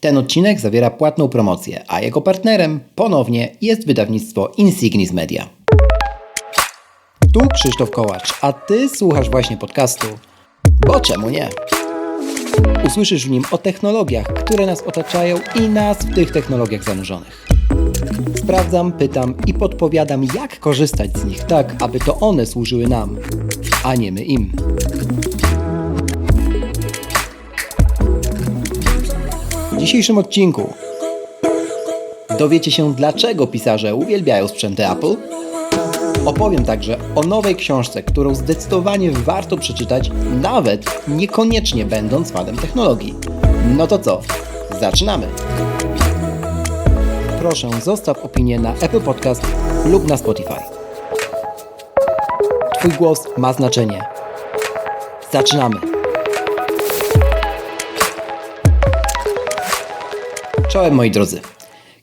Ten odcinek zawiera płatną promocję, a jego partnerem ponownie jest wydawnictwo Insignis Media. Tu Krzysztof Kołacz, a ty słuchasz właśnie podcastu. Bo czemu nie? Usłyszysz w nim o technologiach, które nas otaczają i nas w tych technologiach zanurzonych. Sprawdzam, pytam i podpowiadam, jak korzystać z nich tak, aby to one służyły nam, a nie my im. Dzisiejszym odcinku dowiecie się, dlaczego pisarze uwielbiają sprzęty Apple. Opowiem także o nowej książce, którą zdecydowanie warto przeczytać, nawet niekoniecznie będąc fanem technologii. No to co? Zaczynamy! Proszę, zostaw opinię na Apple Podcast lub na Spotify. Twój głos ma znaczenie. Zaczynamy! Czołem moi drodzy.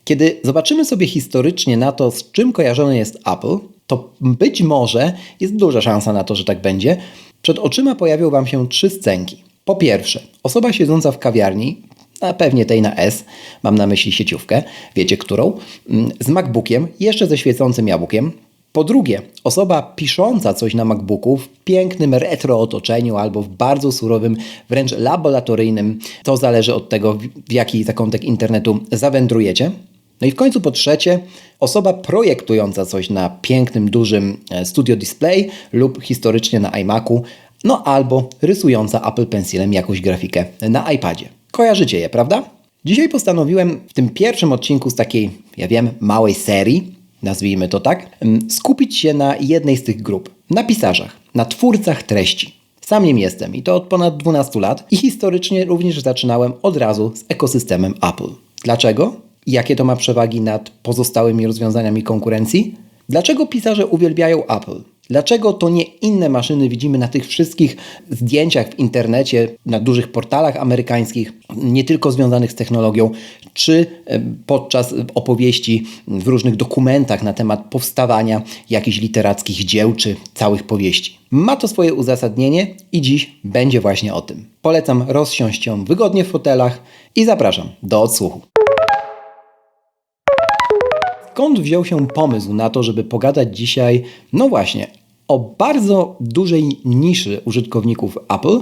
Kiedy zobaczymy sobie historycznie na to, z czym kojarzony jest Apple, to być może jest duża szansa na to, że tak będzie. Przed oczyma pojawią Wam się trzy scenki. Po pierwsze, osoba siedząca w kawiarni, a pewnie tej na S, mam na myśli sieciówkę, wiecie którą, mm, z MacBookiem, jeszcze ze świecącym jabłkiem. Po drugie, osoba pisząca coś na MacBooku w pięknym retro otoczeniu albo w bardzo surowym, wręcz laboratoryjnym. To zależy od tego, w jaki zakątek internetu zawędrujecie. No i w końcu po trzecie, osoba projektująca coś na pięknym, dużym e, studio display lub historycznie na iMacu, no albo rysująca Apple Pencilem jakąś grafikę na iPadzie. Kojarzycie je, prawda? Dzisiaj postanowiłem w tym pierwszym odcinku z takiej, ja wiem, małej serii, nazwijmy to tak, skupić się na jednej z tych grup. Na pisarzach, na twórcach treści. Sam nim jestem i to od ponad 12 lat i historycznie również zaczynałem od razu z ekosystemem Apple. Dlaczego? Jakie to ma przewagi nad pozostałymi rozwiązaniami konkurencji? Dlaczego pisarze uwielbiają Apple? Dlaczego to nie inne maszyny widzimy na tych wszystkich zdjęciach w internecie, na dużych portalach amerykańskich, nie tylko związanych z technologią, czy e, podczas opowieści w różnych dokumentach na temat powstawania jakichś literackich dzieł czy całych powieści? Ma to swoje uzasadnienie i dziś będzie właśnie o tym. Polecam rozsiąść się wygodnie w fotelach i zapraszam do odsłuchu. Skąd wziął się pomysł na to, żeby pogadać dzisiaj, no właśnie, o bardzo dużej niszy użytkowników Apple,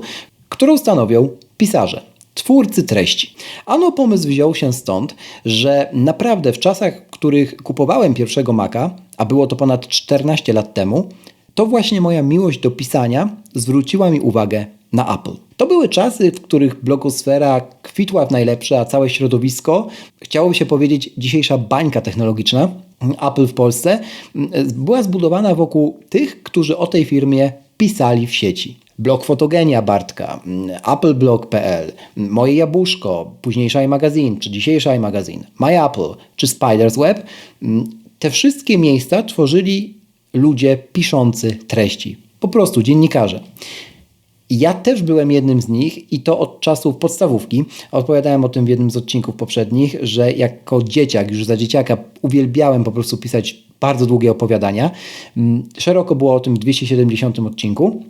którą stanowią pisarze, twórcy treści. Ano pomysł wziął się stąd, że naprawdę w czasach, w których kupowałem pierwszego Maca, a było to ponad 14 lat temu, to właśnie moja miłość do pisania zwróciła mi uwagę na Apple. To były czasy, w których blogosfera kwitła w najlepsze, a całe środowisko, chciałoby się powiedzieć dzisiejsza bańka technologiczna, Apple w Polsce, była zbudowana wokół tych, którzy o tej firmie pisali w sieci. Blog Fotogenia Bartka, appleblog.pl, Moje Jabłuszko, późniejsza iMagazine, czy dzisiejsza iMagazine, My Apple, czy Spider's Web. Te wszystkie miejsca tworzyli ludzie piszący treści. Po prostu dziennikarze. Ja też byłem jednym z nich i to od czasów podstawówki. Opowiadałem o tym w jednym z odcinków poprzednich, że jako dzieciak, już za dzieciaka uwielbiałem po prostu pisać bardzo długie opowiadania. Mm, szeroko było o tym w 270 odcinku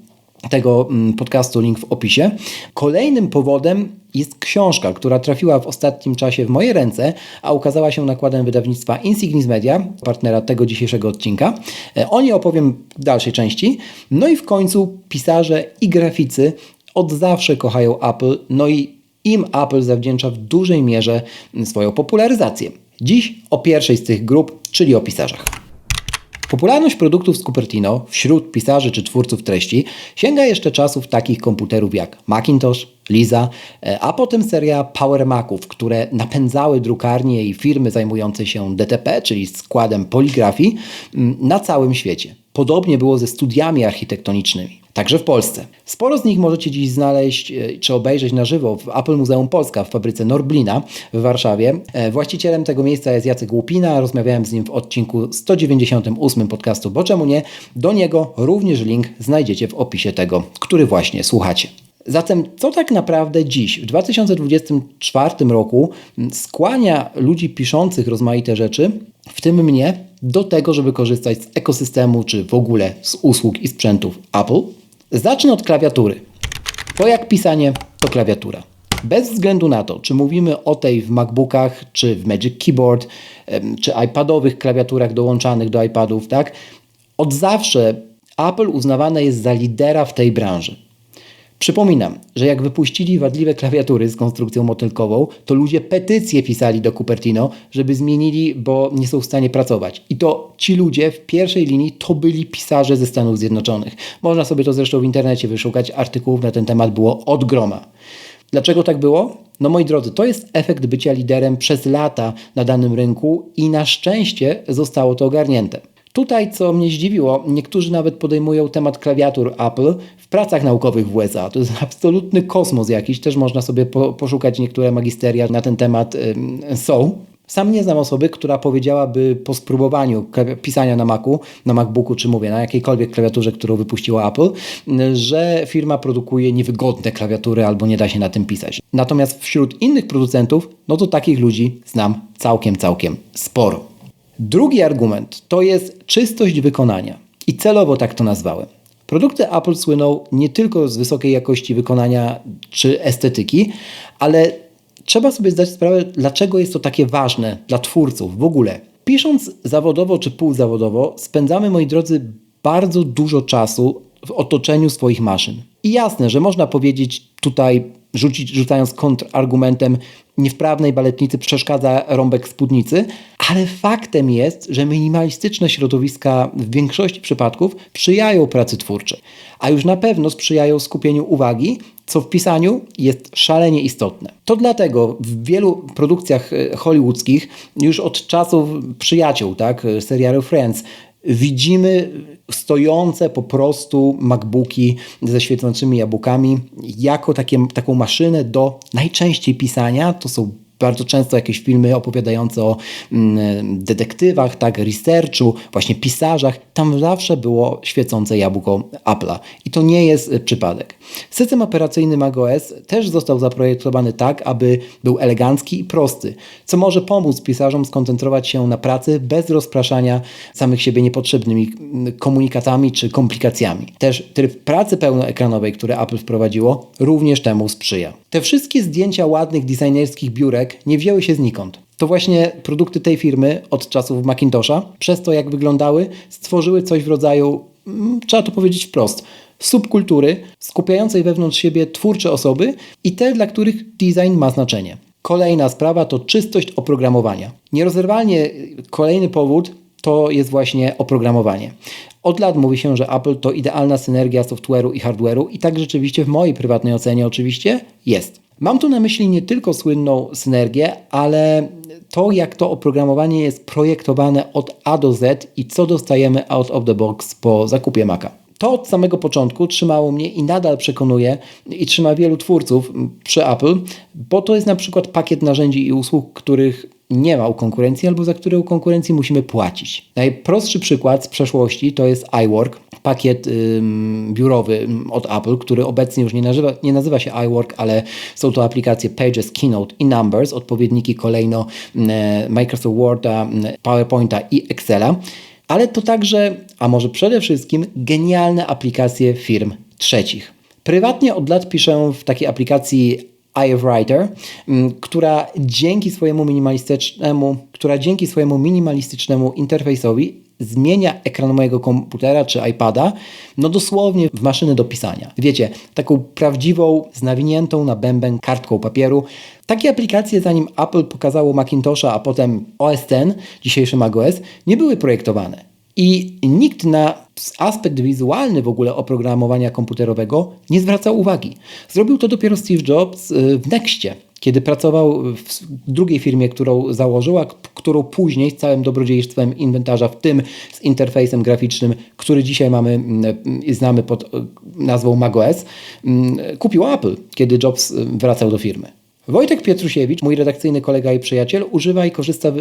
tego mm, podcastu, link w opisie. Kolejnym powodem jest książka, która trafiła w ostatnim czasie w moje ręce, a ukazała się nakładem wydawnictwa Insignis Media, partnera tego dzisiejszego odcinka. E, o niej opowiem w dalszej części. No i w końcu pisarze i graficy od zawsze kochają Apple, no i im Apple zawdzięcza w dużej mierze swoją popularyzację. Dziś o pierwszej z tych grup, czyli o pisarzach. Popularność produktów z Cupertino wśród pisarzy czy twórców treści sięga jeszcze czasów takich komputerów jak Macintosh, Lisa, e, a potem seria Power Maców, które napędzały drukarnie i firmy zajmujące się DTP, czyli składem poligrafii, mm, na całym świecie. Podobnie było ze studiami architektonicznymi, także w Polsce. Sporo z nich możecie dziś znaleźć e, czy obejrzeć na żywo w Apple Muzeum Polska w fabryce Norblina w Warszawie. E, właścicielem tego miejsca jest Jacek Łupina, rozmawiałem z nim w odcinku 198 podcastu, bo czemu nie? Do niego również link znajdziecie w opisie tego, który właśnie słuchacie. Zatem co tak naprawdę dziś, w 2024 roku, skłania ludzi piszących rozmaite rzeczy, w tym mnie, do tego, żeby korzystać z ekosystemu, czy w ogóle z usług i sprzętów Apple? Zacznę od klawiatury. Bo jak pisanie, to klawiatura. Bez względu na to, czy mówimy o tej w MacBookach, czy w Magic Keyboard, czy iPadowych klawiaturach dołączanych do iPadów, tak? Od zawsze Apple uznawane jest za lidera w tej branży. Przypominam, że jak wypuścili wadliwe klawiatury z konstrukcją motylkową, to ludzie petycje pisali do Cupertino, żeby zmienili, bo nie są w stanie pracować. I to ci ludzie w pierwszej linii to byli pisarze ze Stanów Zjednoczonych. Można sobie to zresztą w internecie wyszukać, artykułów na ten temat było od groma. Dlaczego tak było? No moi drodzy, to jest efekt bycia liderem przez lata na danym rynku i na szczęście zostało to ogarnięte. Tutaj, co mnie zdziwiło, niektórzy nawet podejmują temat klawiatur Apple w pracach naukowych w USA. To jest absolutny kosmos jakiś, też można sobie po, poszukać niektóre magisteria na ten temat ym, są. Sam nie znam osoby, która powiedziałaby po spróbowaniu pisania na Macu, na MacBooku, czy mówię, na jakiejkolwiek klawiaturze, którą wypuściła Apple, że firma produkuje niewygodne klawiatury albo nie da się na tym pisać. Natomiast wśród innych producentów, no to takich ludzi znam całkiem, całkiem sporo. Drugi argument to jest czystość wykonania. I celowo tak to nazwałem. Produkty Apple słyną nie tylko z wysokiej jakości wykonania czy estetyki, ale trzeba sobie zdać sprawę, dlaczego jest to takie ważne dla twórców w ogóle. Pisząc zawodowo czy półzawodowo, spędzamy, moi drodzy, bardzo dużo czasu w otoczeniu swoich maszyn. I jasne, że można powiedzieć tutaj, rzucić, rzucając kontrargumentem, niewprawnej baletnicy przeszkadza rąbek spódnicy, ale faktem jest, że minimalistyczne środowiska w większości przypadków sprzyjają pracy twórczej, a już na pewno sprzyjają skupieniu uwagi, co w pisaniu jest szalenie istotne. To dlatego w wielu produkcjach e, hollywoodzkich już od czasów przyjaciół, tak, serialu Friends, widzimy stojące po prostu MacBooki ze świecącymi jabłkami jako takie, taką maszynę do najczęściej pisania. To są bardzo często jakieś filmy opowiadające o mm, detektywach, tak, researchu, właśnie pisarzach. Tam zawsze było świecące jabłko Apple'a. I to nie jest y, przypadek. System operacyjny macOS też został zaprojektowany tak, aby był elegancki i prosty, co może pomóc pisarzom skoncentrować się na pracy bez rozpraszania samych siebie niepotrzebnymi mm, komunikatami czy komplikacjami. Też tryb pracy pełnoekranowej, który Apple wprowadziło, również temu sprzyja. Te wszystkie zdjęcia ładnych designerskich biurek nie wzięły się znikąd. To właśnie produkty tej firmy od czasów Macintosha, przez to jak wyglądały, stworzyły coś w rodzaju, mm, trzeba to powiedzieć wprost, subkultury skupiającej wewnątrz siebie twórcze osoby i te, dla których design ma znaczenie. Kolejna sprawa to czystość oprogramowania. Nierozerwalnie kolejny powód to jest właśnie oprogramowanie. Od lat mówi się, że Apple to idealna synergia software'u i hardware'u i tak rzeczywiście w mojej prywatnej ocenie oczywiście jest. Mam tu na myśli nie tylko słynną synergię, ale to, jak to oprogramowanie jest projektowane od A do Z i co dostajemy out of the box po zakupie Maca. To od samego początku trzymało mnie i nadal przekonuje i trzyma wielu twórców przy Apple, bo to jest na przykład pakiet narzędzi i usług, których nie ma u konkurencji albo za które u konkurencji musimy płacić. Najprostszy przykład z przeszłości to jest iWork, pakiet biurowy od Apple, który obecnie już nie nazywa, nie nazywa się iWork, ale są to aplikacje Pages, Keynote i Numbers, odpowiedniki kolejno y, Microsoft Worda, PowerPointa i Excela. Ale to także, a może przede wszystkim, genialne aplikacje firm trzecich. Prywatnie od lat piszę w takiej aplikacji iWriter, mm, która dzięki swojemu minimalistycznemu, która dzięki swojemu minimalistycznemu interfejsowi zmienia ekran mojego komputera czy iPada, no dosłownie w maszyny do pisania. Wiecie, taką prawdziwą, znawiniętą na bęben kartką papieru. Takie aplikacje, zanim Apple pokazało Macintosha, a potem OS X, dzisiejszy macOS, nie były projektowane. I nikt na aspekt wizualny w ogóle oprogramowania komputerowego nie zwracał uwagi. Zrobił to dopiero Steve Jobs y, w Nextie, kiedy pracował w drugiej firmie, którą założył, a którą później z całym dobrodziejstwem inwentarza, w tym z interfejsem graficznym, który dzisiaj mamy i znamy pod y, nazwą macOS, kupił Apple, kiedy Jobs y, wracał do firmy. Wojtek Pietrusiewicz, mój redakcyjny kolega i przyjaciel, używa i korzysta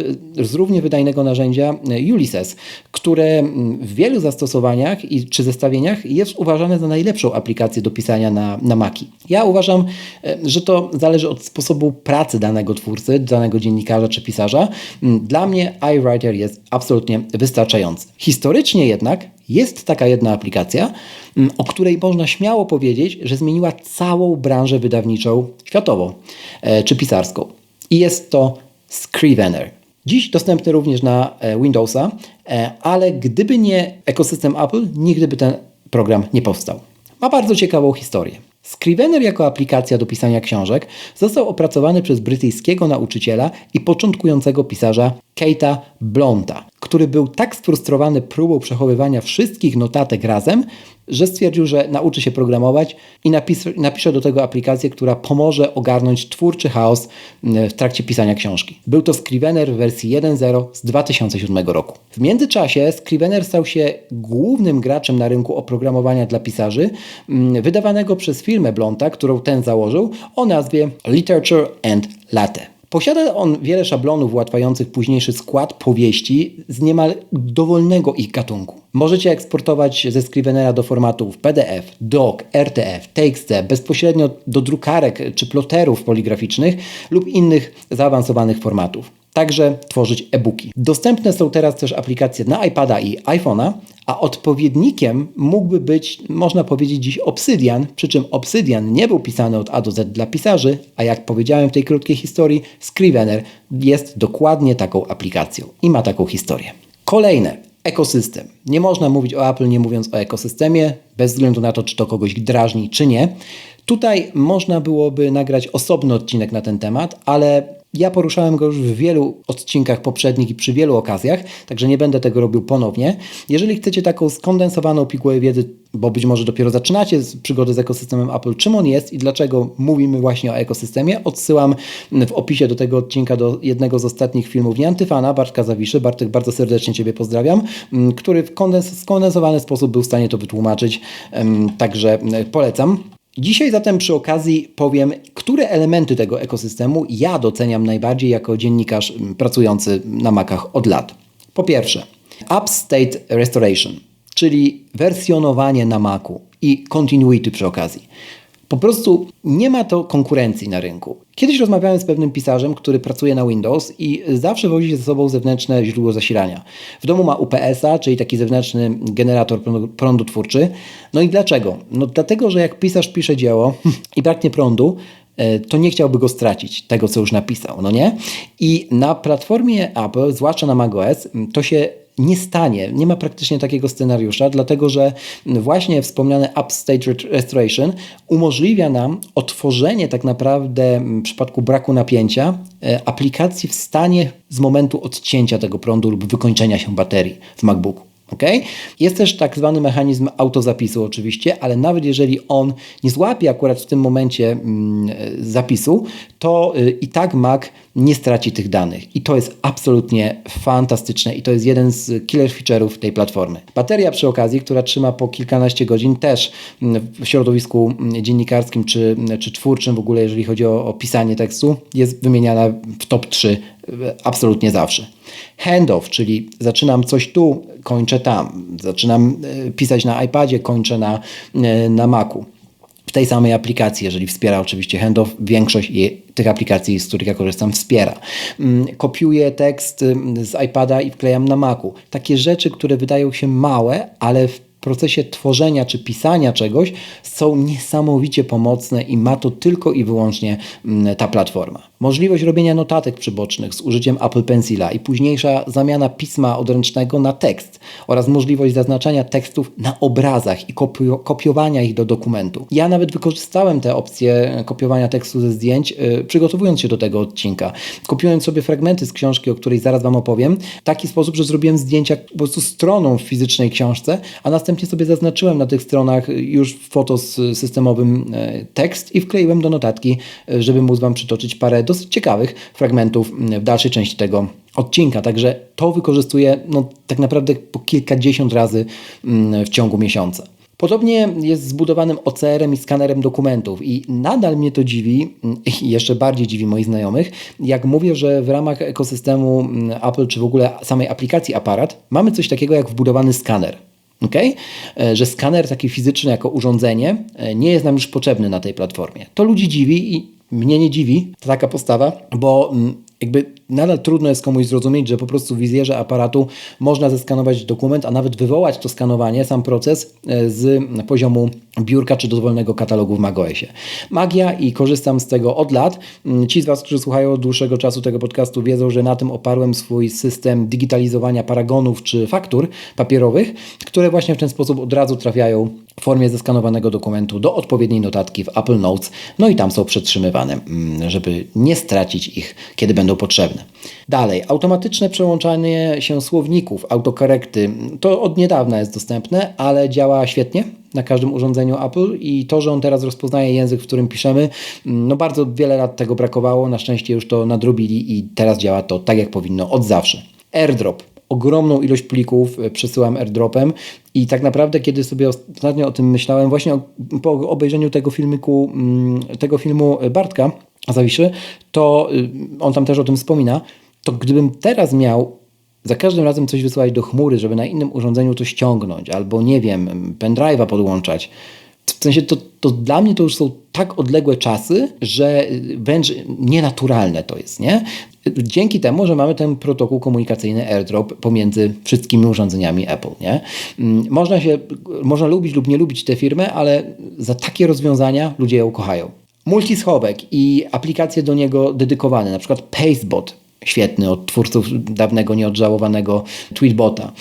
z równie wydajnego narzędzia e, Ulysses, które w wielu zastosowaniach i, czy zestawieniach jest uważane za najlepszą aplikację do pisania na, na Maki. Ja uważam, e, że to zależy od sposobu pracy danego twórcy, danego dziennikarza czy pisarza. Dla mnie iWriter jest absolutnie wystarczający. Historycznie jednak jest taka jedna aplikacja, mm, o której można śmiało powiedzieć, że zmieniła całą branżę wydawniczą światową e, czy pisarską. I jest to Scrivener. Dziś dostępny również na e, Windowsa, e, ale gdyby nie ekosystem Apple, nigdy by ten program nie powstał. Ma bardzo ciekawą historię. Scrivener jako aplikacja do pisania książek został opracowany przez brytyjskiego nauczyciela i początkującego pisarza Kate'a Blonta, który był tak sfrustrowany próbą przechowywania wszystkich notatek razem, że stwierdził, że nauczy się programować i napisze, napisze do tego aplikację, która pomoże ogarnąć twórczy chaos w trakcie pisania książki. Był to Scrivener w wersji 1.0 z 2007 roku. W międzyczasie Scrivener stał się głównym graczem na rynku oprogramowania dla pisarzy, wydawanego przez firmę Blonta, którą ten założył, o nazwie Literature and Latte. Posiada on wiele szablonów ułatwiających późniejszy skład powieści z niemal dowolnego ich gatunku. Możecie eksportować ze Scrivenera do formatów PDF, DOC, RTF, TXT bezpośrednio do drukarek czy ploterów poligraficznych lub innych zaawansowanych formatów także tworzyć e-booki. Dostępne są teraz też aplikacje na iPada i iPhone'a, a odpowiednikiem mógłby być, można powiedzieć dziś Obsidian, przy czym Obsidian nie był pisany od A do Z dla pisarzy, a jak powiedziałem w tej krótkiej historii, Scrivener jest dokładnie taką aplikacją i ma taką historię. Kolejne, ekosystem. Nie można mówić o Apple nie mówiąc o ekosystemie, bez względu na to, czy to kogoś drażni, czy nie. Tutaj można byłoby nagrać osobny odcinek na ten temat, ale ja poruszałem go już w wielu odcinkach poprzednich i przy wielu okazjach, także nie będę tego robił ponownie. Jeżeli chcecie taką skondensowaną pigułę wiedzy, bo być może dopiero zaczynacie przygodę z ekosystemem Apple, czym on jest i dlaczego mówimy właśnie o ekosystemie, odsyłam w opisie do tego odcinka do jednego z ostatnich filmów Nieantyfana, Bartka Zawiszy. Bartek, bardzo serdecznie Ciebie pozdrawiam, który w skondensowany sposób był w stanie to wytłumaczyć, także polecam. Dzisiaj zatem przy okazji powiem, które elementy tego ekosystemu ja doceniam najbardziej jako dziennikarz mm, pracujący na Macach od lat. Po pierwsze, Upstate Restoration, czyli wersjonowanie na Macu i continuity przy okazji. Po prostu nie ma to konkurencji na rynku. Kiedyś rozmawiałem z pewnym pisarzem, który pracuje na Windows i zawsze wozi ze sobą zewnętrzne źródło zasilania. W domu ma UPS-a, czyli taki zewnętrzny generator prądu twórczy. No i dlaczego? No dlatego, że jak pisarz pisze dzieło i braknie prądu, e, to nie chciałby go stracić, tego co już napisał, no nie? I na platformie Apple, zwłaszcza na macOS, to się nie stanie. Nie ma praktycznie takiego scenariusza, dlatego że właśnie wspomniany Upstate Restoration umożliwia nam otworzenie tak naprawdę w przypadku braku napięcia e, aplikacji w stanie z momentu odcięcia tego prądu lub wykończenia się baterii w MacBooku. Okay? Jest też tak zwany mechanizm autozapisu oczywiście, ale nawet jeżeli on nie złapie akurat w tym momencie mm, zapisu, to y, i tak Mac nie straci tych danych. I to jest absolutnie fantastyczne i to jest jeden z killer feature'ów tej platformy. Bateria przy okazji, która trzyma po kilkanaście godzin też w środowisku dziennikarskim czy, czy twórczym w ogóle, jeżeli chodzi o, o pisanie tekstu, jest wymieniana w top 3 y, absolutnie zawsze. Handoff, czyli zaczynam coś tu, kończę tam. Zaczynam y, pisać na iPadzie, kończę na, na Macu w tej samej aplikacji, jeżeli wspiera oczywiście handoff, większość tych aplikacji, z których ja korzystam, wspiera. Mm, kopiuję tekst mm, z iPada i wklejam na Macu. Takie rzeczy, które wydają się małe, ale w procesie tworzenia czy pisania czegoś są niesamowicie pomocne i ma to tylko i wyłącznie mm, ta platforma. Możliwość robienia notatek przybocznych z użyciem Apple Pencila i późniejsza zamiana pisma odręcznego na tekst oraz możliwość zaznaczania tekstów na obrazach i kopio kopiowania ich do dokumentu. Ja nawet wykorzystałem te opcje kopiowania tekstu ze zdjęć, yy, przygotowując się do tego odcinka. Kopiując sobie fragmenty z książki, o której zaraz Wam opowiem, w taki sposób, że zrobiłem zdjęcia po prostu stroną w fizycznej książce, a następnie sobie zaznaczyłem na tych stronach już w fotos systemowym yy, tekst i wkleiłem do notatki, yy, żeby móc Wam przytoczyć parę dosyć ciekawych fragmentów w dalszej części tego odcinka. Także to wykorzystuję no, tak naprawdę po kilkadziesiąt razy mm, w ciągu miesiąca. Podobnie jest zbudowanym OCR-em i skanerem dokumentów i nadal mnie to dziwi mm, i jeszcze bardziej dziwi moich znajomych, jak mówię, że w ramach ekosystemu mm, Apple czy w ogóle samej aplikacji aparat mamy coś takiego jak wbudowany skaner. Okay? E, że skaner taki fizyczny jako urządzenie e, nie jest nam już potrzebny na tej platformie. To ludzi dziwi i mnie nie dziwi taka postawa, bo mm, jakby nadal trudno jest komuś zrozumieć, że po prostu w wizjerze aparatu można zeskanować dokument, a nawet wywołać to skanowanie, sam proces e, z poziomu biurka czy dowolnego katalogu w macOSie. Magia i korzystam z tego od lat. Mm, ci z Was, którzy słuchają od dłuższego czasu tego podcastu wiedzą, że na tym oparłem swój system digitalizowania paragonów czy faktur papierowych, które właśnie w ten sposób od razu trafiają w formie zeskanowanego dokumentu do odpowiedniej notatki w Apple Notes, no i tam są przetrzymywane, mm, żeby nie stracić ich, kiedy będą potrzebne. Dalej, automatyczne przełączanie się słowników, autokorekty, to od niedawna jest dostępne, ale działa świetnie na każdym urządzeniu Apple i to, że on teraz rozpoznaje język, w którym piszemy, mm, no bardzo wiele lat tego brakowało, na szczęście już to nadrobili i teraz działa to tak, jak powinno od zawsze. AirDrop. Ogromną ilość plików e, przesyłam airdropem i tak naprawdę, kiedy sobie ostatnio o tym myślałem, właśnie po obejrzeniu tego filmiku, mm, tego filmu Bartka Zawiszy, to y, on tam też o tym wspomina, to gdybym teraz miał za każdym razem coś wysyłać do chmury, żeby na innym urządzeniu to ściągnąć, albo nie wiem, pendrive'a podłączać, w sensie to, to dla mnie to już są tak odległe czasy, że wręcz nienaturalne to jest, nie? Dzięki temu, że mamy ten protokół komunikacyjny AirDrop pomiędzy wszystkimi urządzeniami Apple, nie? Mm, można się, można lubić lub nie lubić tę firmę, ale za takie rozwiązania ludzie ją kochają. Multischowek i aplikacje do niego dedykowane, na przykład Pastebot, świetny od twórców dawnego nieodżałowanego Tweetbota.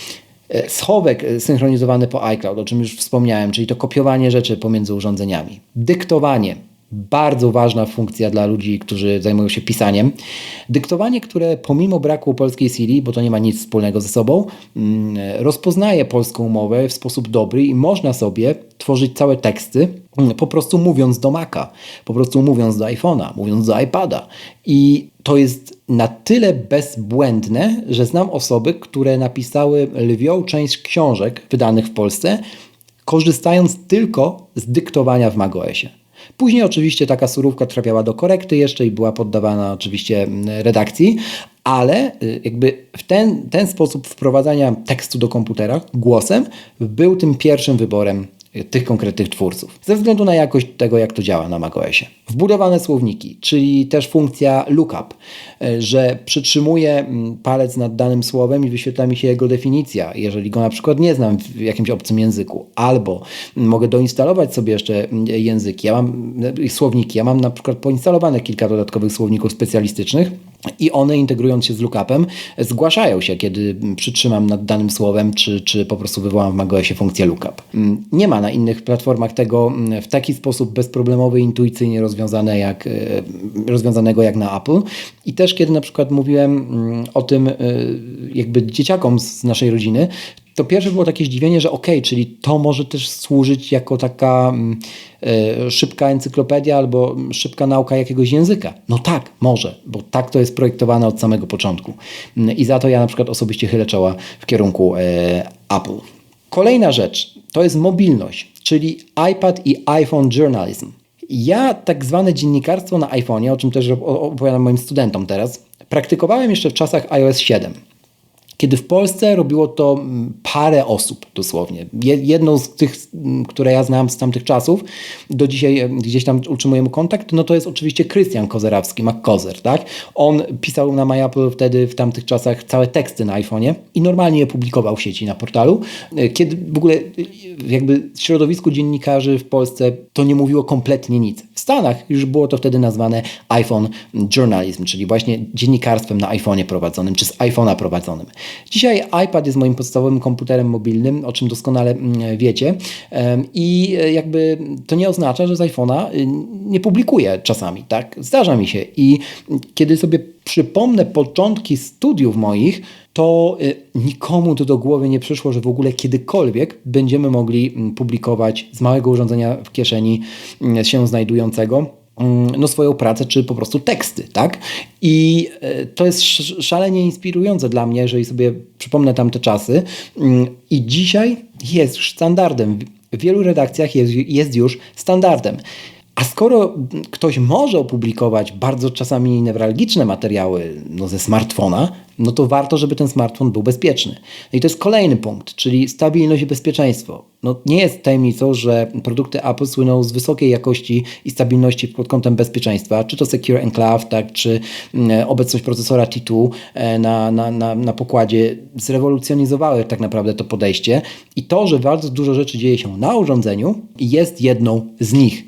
E, schowek e, synchronizowany po iCloud, o czym już wspomniałem, czyli to kopiowanie rzeczy pomiędzy urządzeniami. Dyktowanie. Bardzo ważna funkcja dla ludzi, którzy zajmują się pisaniem. Dyktowanie, które pomimo braku polskiej Siri, bo to nie ma nic wspólnego ze sobą, mm, rozpoznaje polską mowę w sposób dobry i można sobie tworzyć całe teksty, mm, po prostu mówiąc do Maca, po prostu mówiąc do iPhone'a, mówiąc do iPada. I to jest na tyle bezbłędne, że znam osoby, które napisały lwią część książek wydanych w Polsce, korzystając tylko z dyktowania w macOSie. Później oczywiście taka surówka trafiała do korekty jeszcze i była poddawana oczywiście mm, redakcji, ale y, jakby w ten, ten sposób wprowadzania tekstu do komputera głosem był tym pierwszym wyborem tych konkretnych twórców, ze względu na jakość tego, jak to działa na macOSie. Wbudowane słowniki, czyli też funkcja lookup, e, że przytrzymuję mm, palec nad danym słowem i wyświetla mi się jego definicja, jeżeli go na przykład nie znam w jakimś obcym języku, albo mogę doinstalować sobie jeszcze mm, języki, ja mam słowniki, ja mam na przykład poinstalowane kilka dodatkowych słowników specjalistycznych, i one integrując się z lookupem zgłaszają się, kiedy przytrzymam nad danym słowem, czy, czy po prostu wywołam w macOSie funkcję lookup. Mm, nie ma na innych platformach tego mm, w taki sposób bezproblemowy, intuicyjnie rozwiązane jak, e, rozwiązanego jak na Apple. I też kiedy na przykład mówiłem mm, o tym e, jakby dzieciakom z naszej rodziny, to pierwsze było takie zdziwienie, że ok, czyli to może też służyć jako taka y, szybka encyklopedia albo szybka nauka jakiegoś języka. No tak, może, bo tak to jest projektowane od samego początku. I za to ja na przykład osobiście chylę czoła w kierunku y, Apple. Kolejna rzecz to jest mobilność, czyli iPad i iPhone Journalism. Ja tak zwane dziennikarstwo na iPhone'ie, o czym też opowiadam moim studentom teraz, praktykowałem jeszcze w czasach iOS 7 kiedy w Polsce robiło to mm, parę osób dosłownie. Jedną z tych, które ja znam z tamtych czasów, do dzisiaj e, gdzieś tam utrzymujemy kontakt, no to jest oczywiście Krystian Kozerawski, MacKozer, tak? On pisał na MyApple wtedy w tamtych czasach całe teksty na iPhone'ie i normalnie je publikował w sieci na portalu. E, kiedy w ogóle e, jakby w środowisku dziennikarzy w Polsce to nie mówiło kompletnie nic. W Stanach już było to wtedy nazwane iPhone Journalism, czyli właśnie dziennikarstwem na iPhone'ie prowadzonym, czy z iPhone'a prowadzonym. Dzisiaj iPad jest moim podstawowym komputerem mobilnym, o czym doskonale mm, wiecie. I e, jakby to nie oznacza, że z iPhone'a y, nie publikuję czasami, tak? Zdarza mi się. I kiedy sobie przypomnę początki studiów moich, to y, nikomu to do głowy nie przyszło, że w ogóle kiedykolwiek będziemy mogli mm, publikować z małego urządzenia w kieszeni mm, się znajdującego no, swoją pracę, czy po prostu teksty, tak? I e, to jest szalenie inspirujące dla mnie, jeżeli sobie przypomnę tamte czasy. Mm, I dzisiaj jest już standardem. W wielu redakcjach jest, jest już standardem. A skoro ktoś może opublikować bardzo czasami newralgiczne materiały no, ze smartfona, no to warto, żeby ten smartfon był bezpieczny. No i to jest kolejny punkt, czyli stabilność i bezpieczeństwo. No, nie jest tajemnicą, że produkty Apple słyną z wysokiej jakości i stabilności pod kątem bezpieczeństwa, czy to Secure Enclave, tak, czy mm, obecność procesora T2 e, na, na, na, na pokładzie zrewolucjonizowały tak naprawdę to podejście i to, że bardzo dużo rzeczy dzieje się na urządzeniu jest jedną z nich.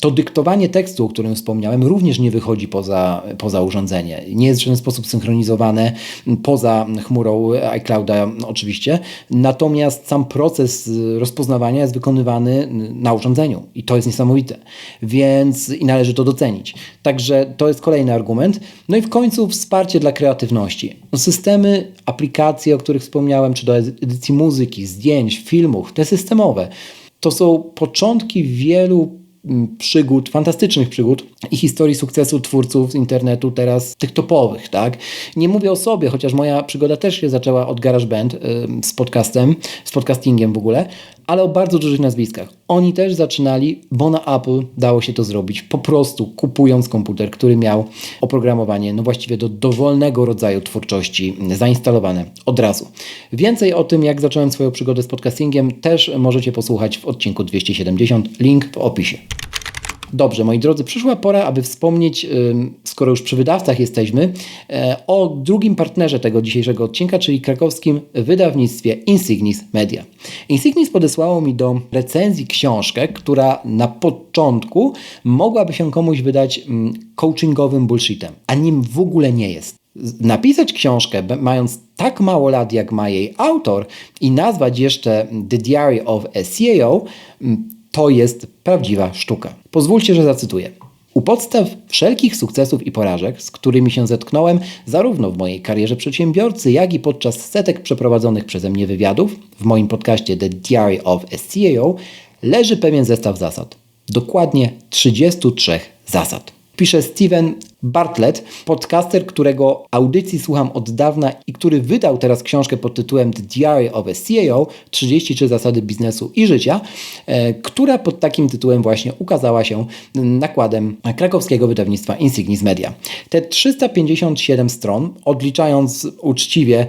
To dyktowanie tekstu, o którym wspomniałem, również nie wychodzi poza, poza urządzenie. Nie jest w żaden sposób synchronizowane poza chmurą iClouda oczywiście, natomiast sam proces rozpoznawania jest wykonywany na urządzeniu i to jest niesamowite, więc i należy to docenić. Także to jest kolejny argument. No i w końcu wsparcie dla kreatywności. No, systemy, aplikacje, o których wspomniałem, czy do edycji muzyki, zdjęć, filmów, te systemowe, to są początki wielu przygód, fantastycznych przygód i historii sukcesu twórców z internetu teraz tych topowych, tak? Nie mówię o sobie, chociaż moja przygoda też się zaczęła od GarageBand z podcastem, z podcastingiem w ogóle, ale o bardzo dużych nazwiskach. Oni też zaczynali, bo na Apple dało się to zrobić po prostu kupując komputer, który miał oprogramowanie, no właściwie do dowolnego rodzaju twórczości zainstalowane od razu. Więcej o tym, jak zacząłem swoją przygodę z podcastingiem, też możecie posłuchać w odcinku 270, link w opisie. Dobrze, moi drodzy, przyszła pora, aby wspomnieć, skoro już przy wydawcach jesteśmy, e, o drugim partnerze tego dzisiejszego odcinka, czyli krakowskim wydawnictwie Insignis Media. Insignis podesłało mi do recenzji książkę, która na początku mogłaby się komuś wydać coachingowym bullshitem, a nim w ogóle nie jest. Napisać książkę, mając tak mało lat, jak ma jej autor, i nazwać jeszcze The Diary of a CEO, to jest prawdziwa sztuka. Pozwólcie, że zacytuję. U podstaw wszelkich sukcesów i porażek, z którymi się zetknąłem zarówno w mojej karierze przedsiębiorcy, jak i podczas setek przeprowadzonych przeze mnie wywiadów w moim podcaście The Diary of a CEO, leży pewien zestaw zasad. Dokładnie 33 zasad. Pisze Steven Bartlett, podcaster, którego audycji słucham od dawna i który wydał teraz książkę pod tytułem The Diary of a CEO 33 zasady biznesu i życia, e, która pod takim tytułem właśnie ukazała się nakładem krakowskiego wydawnictwa Insignis Media. Te 357 stron, odliczając uczciwie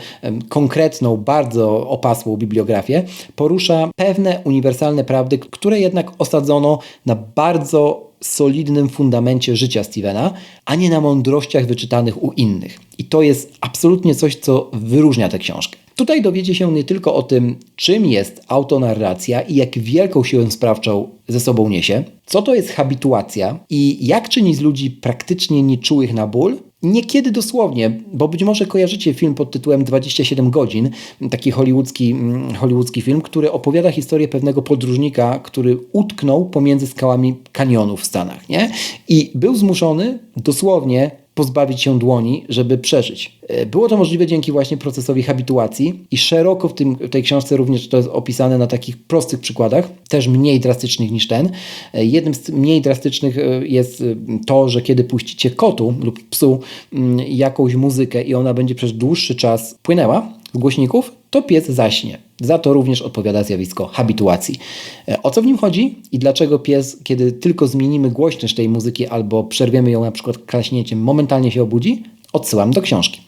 konkretną, bardzo opasłą bibliografię, porusza pewne uniwersalne prawdy, które jednak osadzono na bardzo solidnym fundamencie życia Stevena, a nie na mądrościach wyczytanych u innych. I to jest absolutnie coś, co wyróżnia tę książkę. Tutaj dowiecie się nie tylko o tym, czym jest autonarracja i jak wielką siłę sprawczą ze sobą niesie, co to jest habituacja i jak czyni z ludzi praktycznie nieczułych na ból, Niekiedy dosłownie, bo być może kojarzycie film pod tytułem 27 godzin, taki hollywoodzki, mm, hollywoodzki film, który opowiada historię pewnego podróżnika, który utknął pomiędzy skałami kanionów w Stanach. Nie? I był zmuszony dosłownie pozbawić się dłoni, żeby przeżyć. E, było to możliwe dzięki właśnie procesowi habituacji i szeroko w, tym, w tej książce również to jest opisane na takich prostych przykładach, też mniej drastycznych niż ten. E, jednym z mniej drastycznych e, jest to, że kiedy puścicie kotu lub psu mm, jakąś muzykę i ona będzie przez dłuższy czas płynęła z głośników, to pies zaśnie. Za to również odpowiada zjawisko habituacji. E, o co w nim chodzi i dlaczego pies, kiedy tylko zmienimy głośność tej muzyki albo przerwiemy ją na przykład klaśnięciem, momentalnie się obudzi? Odsyłam do książki.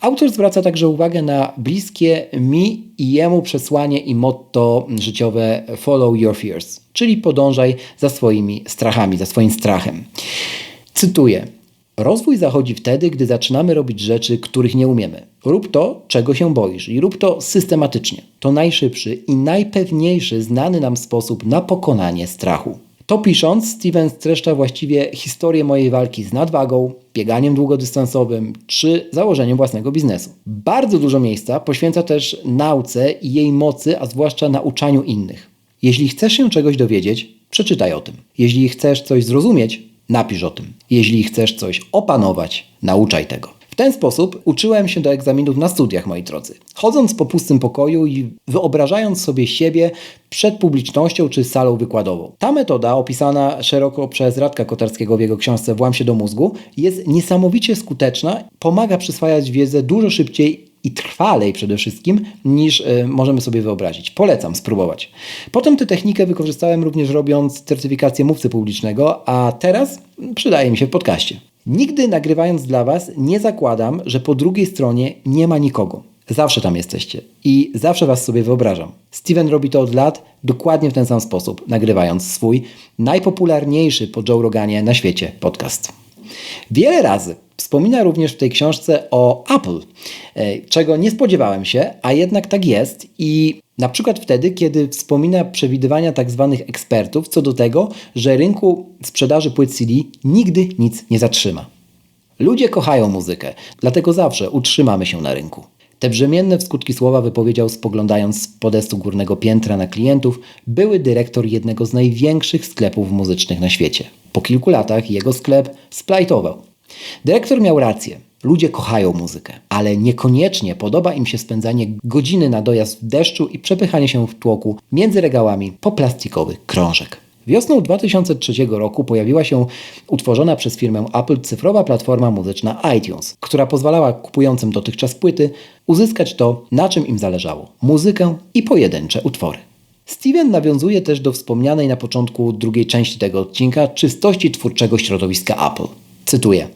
Autor zwraca także uwagę na bliskie mi i jemu przesłanie i motto życiowe Follow Your Fears, czyli podążaj za swoimi strachami, za swoim strachem. Cytuję. Rozwój zachodzi wtedy, gdy zaczynamy robić rzeczy, których nie umiemy. Rób to, czego się boisz i rób to systematycznie. To najszybszy i najpewniejszy znany nam sposób na pokonanie strachu. To pisząc, Steven streszcza właściwie historię mojej walki z nadwagą, bieganiem długodystansowym czy założeniem własnego biznesu. Bardzo dużo miejsca poświęca też nauce i jej mocy, a zwłaszcza nauczaniu innych. Jeśli chcesz się czegoś dowiedzieć, przeczytaj o tym. Jeśli chcesz coś zrozumieć, napisz o tym. Jeśli chcesz coś opanować, nauczaj tego. W ten sposób uczyłem się do egzaminów na studiach, moi drodzy. Chodząc po pustym pokoju i wyobrażając sobie siebie przed publicznością czy salą wykładową. Ta metoda, opisana szeroko przez Radka Kotarskiego w jego książce Włam się do mózgu, jest niesamowicie skuteczna, pomaga przyswajać wiedzę dużo szybciej i trwalej przede wszystkim niż y, możemy sobie wyobrazić. Polecam spróbować. Potem tę technikę wykorzystałem również robiąc certyfikację mówcy publicznego, a teraz przydaje mi się w podcaście. Nigdy nagrywając dla Was nie zakładam, że po drugiej stronie nie ma nikogo. Zawsze tam jesteście i zawsze Was sobie wyobrażam. Steven robi to od lat dokładnie w ten sam sposób, nagrywając swój najpopularniejszy po Joe Roganie na świecie podcast. Wiele razy wspomina również w tej książce o Apple, e, czego nie spodziewałem się, a jednak tak jest i na przykład wtedy, kiedy wspomina przewidywania tak zwanych ekspertów co do tego, że rynku sprzedaży płyt CD nigdy nic nie zatrzyma. Ludzie kochają muzykę, dlatego zawsze utrzymamy się na rynku. Te brzemienne w skutki słowa wypowiedział spoglądając z podestu górnego piętra na klientów były dyrektor jednego z największych sklepów muzycznych na świecie. Po kilku latach jego sklep splajtował. Dyrektor miał rację. Ludzie kochają muzykę, ale niekoniecznie podoba im się spędzanie godziny na dojazd w deszczu i przepychanie się w tłoku między regałami po plastikowych krążek. Wiosną 2003 roku pojawiła się utworzona przez firmę Apple cyfrowa platforma muzyczna iTunes, która pozwalała kupującym dotychczas płyty uzyskać to, na czym im zależało muzykę i pojedyncze utwory. Steven nawiązuje też do wspomnianej na początku drugiej części tego odcinka czystości twórczego środowiska Apple. Cytuję.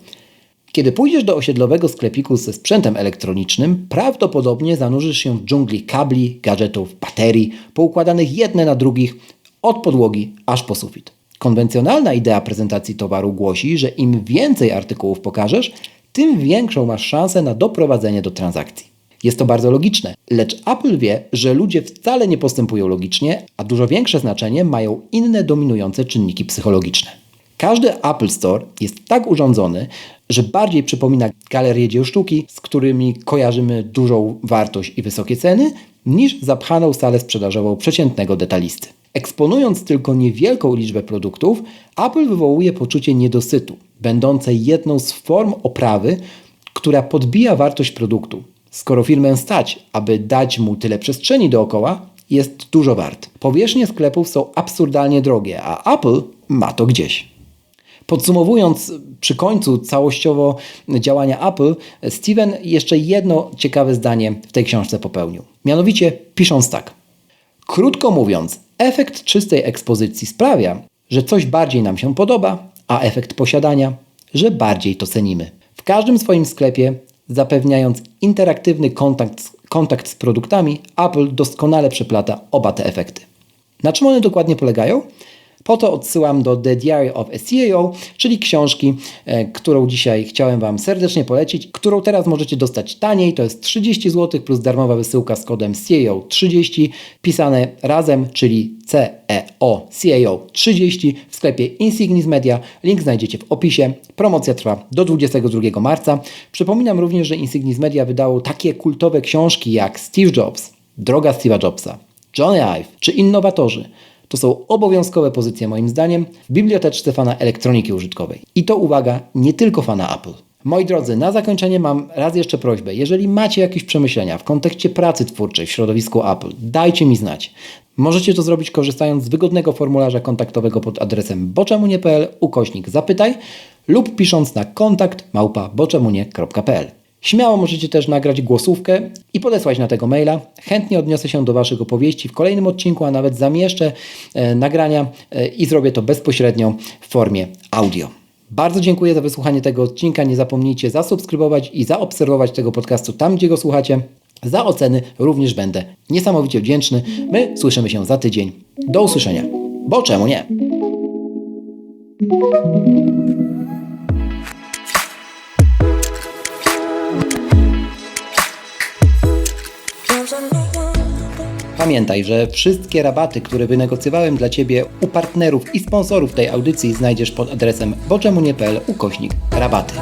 Kiedy pójdziesz do osiedlowego sklepiku ze sprzętem elektronicznym, prawdopodobnie zanurzysz się w dżungli kabli, gadżetów, baterii, poukładanych jedne na drugich od podłogi aż po sufit. Konwencjonalna idea prezentacji towaru głosi, że im więcej artykułów pokażesz, tym większą masz szansę na doprowadzenie do transakcji. Jest to bardzo logiczne, lecz Apple wie, że ludzie wcale nie postępują logicznie, a dużo większe znaczenie mają inne dominujące czynniki psychologiczne. Każdy Apple Store jest tak urządzony, że bardziej przypomina galerię dzieł sztuki, z którymi kojarzymy dużą wartość i wysokie ceny, niż zapchaną salę sprzedażową przeciętnego detalisty. Eksponując tylko niewielką liczbę produktów, Apple wywołuje poczucie niedosytu, będące jedną z form oprawy, która podbija wartość produktu. Skoro firmę stać, aby dać mu tyle przestrzeni dookoła, jest dużo wart. Powierzchnie sklepów są absurdalnie drogie, a Apple ma to gdzieś. Podsumowując przy końcu całościowo działania Apple, Steven jeszcze jedno ciekawe zdanie w tej książce popełnił. Mianowicie pisząc tak. Krótko mówiąc, efekt czystej ekspozycji sprawia, że coś bardziej nam się podoba, a efekt posiadania, że bardziej to cenimy. W każdym swoim sklepie, zapewniając interaktywny kontakt, kontakt z produktami, Apple doskonale przeplata oba te efekty. Na czym one dokładnie polegają? Po to odsyłam do The Diary of a CAO, czyli książki, e, którą dzisiaj chciałem Wam serdecznie polecić, którą teraz możecie dostać taniej, to jest 30 zł plus darmowa wysyłka z kodem CAO 30, pisane razem, czyli CEO CAO 30 w sklepie Insignis Media. Link znajdziecie w opisie. Promocja trwa do 22 marca. Przypominam również, że Insignis Media wydało takie kultowe książki jak Steve Jobs, Droga Steve'a Jobsa, Johnny Ive czy Innowatorzy. To są obowiązkowe pozycje moim zdaniem w biblioteczce fana elektroniki użytkowej. I to uwaga, nie tylko fana Apple. Moi drodzy, na zakończenie mam raz jeszcze prośbę. Jeżeli macie jakieś przemyślenia w kontekście pracy twórczej w środowisku Apple, dajcie mi znać. Możecie to zrobić korzystając z wygodnego formularza kontaktowego pod adresem boczemunie.pl ukośnik zapytaj lub pisząc na kontakt małpa boczemunie.pl. Śmiało możecie też nagrać głosówkę i podesłać na tego maila. Chętnie odniosę się do Waszych opowieści w kolejnym odcinku, a nawet zamieszczę e, nagrania e, i zrobię to bezpośrednio w formie audio. Bardzo dziękuję za wysłuchanie tego odcinka. Nie zapomnijcie zasubskrybować i zaobserwować tego podcastu tam, gdzie go słuchacie. Za oceny również będę niesamowicie wdzięczny. My słyszymy się za tydzień. Do usłyszenia. Bo czemu nie? Pamiętaj, że wszystkie rabaty, które wynegocjowałem dla Ciebie u partnerów i sponsorów tej audycji znajdziesz pod adresem boczemunie.pl ukośnik rabaty.